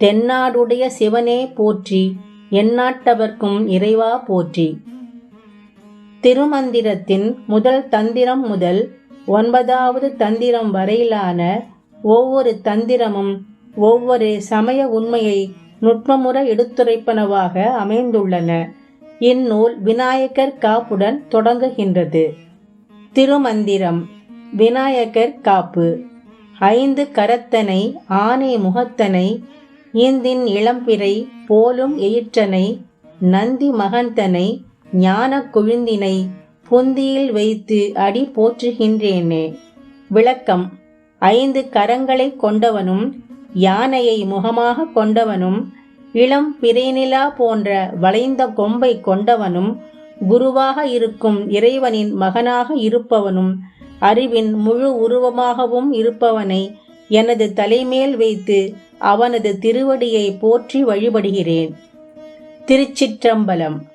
தென்னாடுடைய சிவனே போற்றி எந்நாட்டவர்க்கும் இறைவா போற்றி. திருமந்திரத்தின் முதல் தந்திரம் முதல் ஒன்பதாவது தந்திரம் வரையிலான ஒவ்வொரு தந்திரமும் ஒவ்வொரு சமய உண்மையை நுட்பமுற எடுத்துரைப்பனவாக அமைந்துள்ளன. இந்நூல் விநாயகர் காப்புடன் தொடங்குகின்றது. திருமந்திரம் விநாயகர் காப்பு. ஐந்து கரத்தனை ஆனை முகத்தனை ஈந்தின் இளம்பிறை போலும் எயிற்றனை நந்தி மகந்தனை ஞான குழுந்தினை புந்தியில் வைத்து அடி போற்றுகின்றேனே. விளக்கம். ஐந்து கரங்களை கொண்டவனும் யானையை முகமாக கொண்டவனும் இளம் பிறைநிலா போன்ற வளைந்த கொம்பை கொண்டவனும் குருவாக இருக்கும் இறைவனின் மகனாக இருப்பவனும் அறிவின் முழு உருவமாகவும் இருப்பவனை எனது தலைமேல் வைத்து அவனது திருவடியை போற்றி வழிபடுகிறேன். திருச்சிற்றம்பலம்.